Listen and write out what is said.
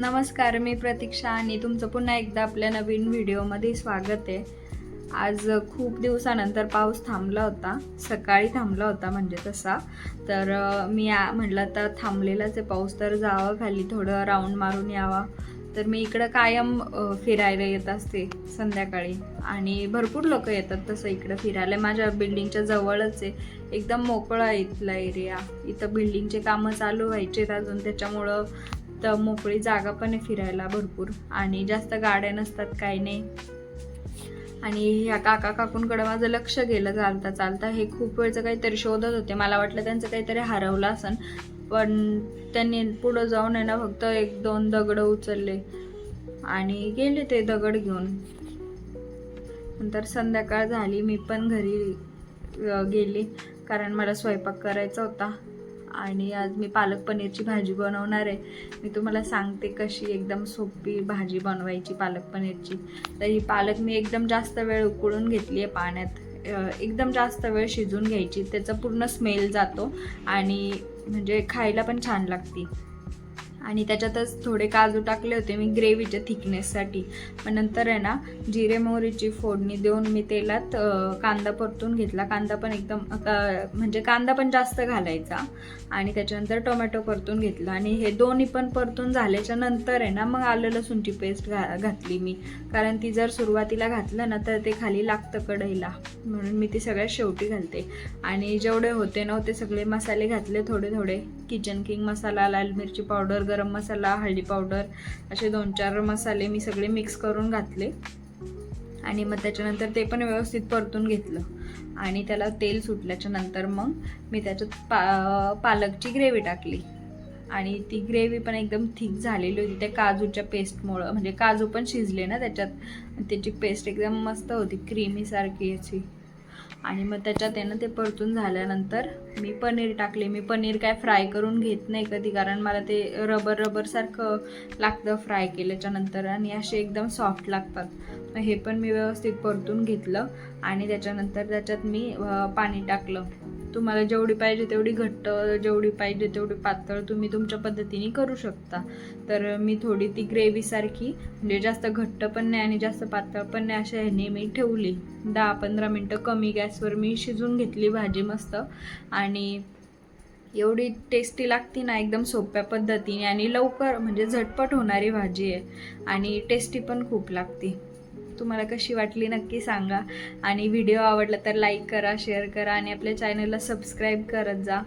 नमस्कार मी प्रतीक्षा आणि तुमचं पुन्हा एकदा आपल्या नवीन व्हिडिओमध्ये स्वागत आहे. आज खूप दिवसानंतर पाऊस थांबला होता सकाळी थांबला होता म्हणजे तसा. तर मी म्हटलं तर थांबलेलाच आहे पाऊस तर जावं खाली थोडं राऊंड मारून यावा. तर मी इकडं कायम फिरायला येत असते संध्याकाळी. आणि भरपूर लोक येतात तसं इकडं फिरायला. माझ्या बिल्डिंगच्या जवळच आहे. एकदम मोकळा आहे इथला एरिया इथं बिल्डिंगचे कामं चालू व्हायचेत अजून. त्याच्यामुळं तर मोकळी जागा पण आहे फिरायला भरपूर. आणि जास्त गाड्या नसतात काही नाही. आणि ह्या काका काकूंकडे माझं लक्ष गेलं चालता चालता. हे खूप वेळचं काहीतरी शोधत होते. मला वाटलं त्यांचं काहीतरी हरवलं असन. पण त्यांनी पुढं जाऊन आहे ना फक्त एक दोन दगड उचलले. आणि गेले ते दगड घेऊन. नंतर संध्याकाळ झाली. मी पण घरी गेली. कारण मला स्वयंपाक करायचा होता. आणि आज मी पालक पनीरची भाजी बनवणार आहे. मी तुम्हाला सांगते कशी एकदम सोपी भाजी बनवायची पालक पनीरची. तर ही पालक मी एकदम जास्त वेळ उकळून घेतली आहे पाण्यात. एकदम जास्त वेळ शिजून घ्यायची. त्याचा पूर्ण स्मेल जातो आणि म्हणजे खायला पण छान लागते. आणि त्याच्यातच थोडे काजू टाकले होते मी ग्रेव्हीच्या थिकनेससाठी. मग नंतर आहे ना जिरे मोहरीची फोडणी देऊन मी तेलात कांदा परतून घेतला. कांदा पण एकदम म्हणजे कांदा पण जास्त घालायचा. आणि त्याच्यानंतर टोमॅटो परतून घेतला. आणि हे दोन्ही पण परतून झाल्याच्यानंतर आहे ना मग आलं लसूणची पेस्ट घा घातली मी. कारण ती जर सुरुवातीला घातलं ना तर ते खाली लागतं कढईला. म्हणून मी ती सगळ्यात शेवटी घालते. आणि जेवढे होते नव्हते सगळे मसाले घातले थोडे थोडे. किचन किंग मसाला लाल मिरची पावडर गरम मसाला हळदी पावडर असे दोन चार मसाले मी सगळे मिक्स करून घातले. आणि मग त्याच्यानंतर ते पण व्यवस्थित परतून घेतलं. आणि त्याला तेल सुटल्याच्या नंतर मग मी त्याच्यात पा पालकची ग्रेव्ही टाकली. आणि ती ग्रेव्ही पण एकदम थिक झालेली होती. त्या काजूच्या पेस्टमुळं म्हणजे काजू पण शिजले ना त्याच्यात. त्याची पेस्ट एकदम मस्त होती. क्रीमीसारखी याची आणि मग त्याच्यात आहे ना ते परतून झाल्यानंतर मी पनीर टाकले. मी पनीर काय फ्राय करून घेत नाही कधी कारण मला ते रबर रबरसारखं लागतं फ्राय केल्याच्यानंतर आणि असे एकदम सॉफ्ट लागतात. मग हे पण मी व्यवस्थित परतून घेतलं आणि त्याच्यानंतर त्याच्यात मी पाणी टाकलं. तुम्हाला जेवढी पाहिजे तेवढी घट्ट जेवढी पाहिजे तेवढी पातळ तुम्ही तुमच्या पद्धतीने करू शकता. तर मी थोडी ती ग्रेव्हीसारखी म्हणजे जास्त घट्ट पण नाही आणि जास्त पातळ पण नाही अशा ह्याने मी ठेवली. दहा पंधरा मिनटं कमी गॅसवर मी शिजून घेतली भाजी मस्त. आणि एवढी टेस्टी लागती ना एकदम सोप्या पद्धतीने आणि लवकर म्हणजे झटपट होणारी भाजी आहे. आणि टेस्टी पण खूप लागते. तुम्हाला कशी वाटली नक्की सांगा. आणि व्हिडिओ आवडला तर लाईक करा शेअर करा आणि आपल्या चॅनलला सबस्क्राईब करत जा.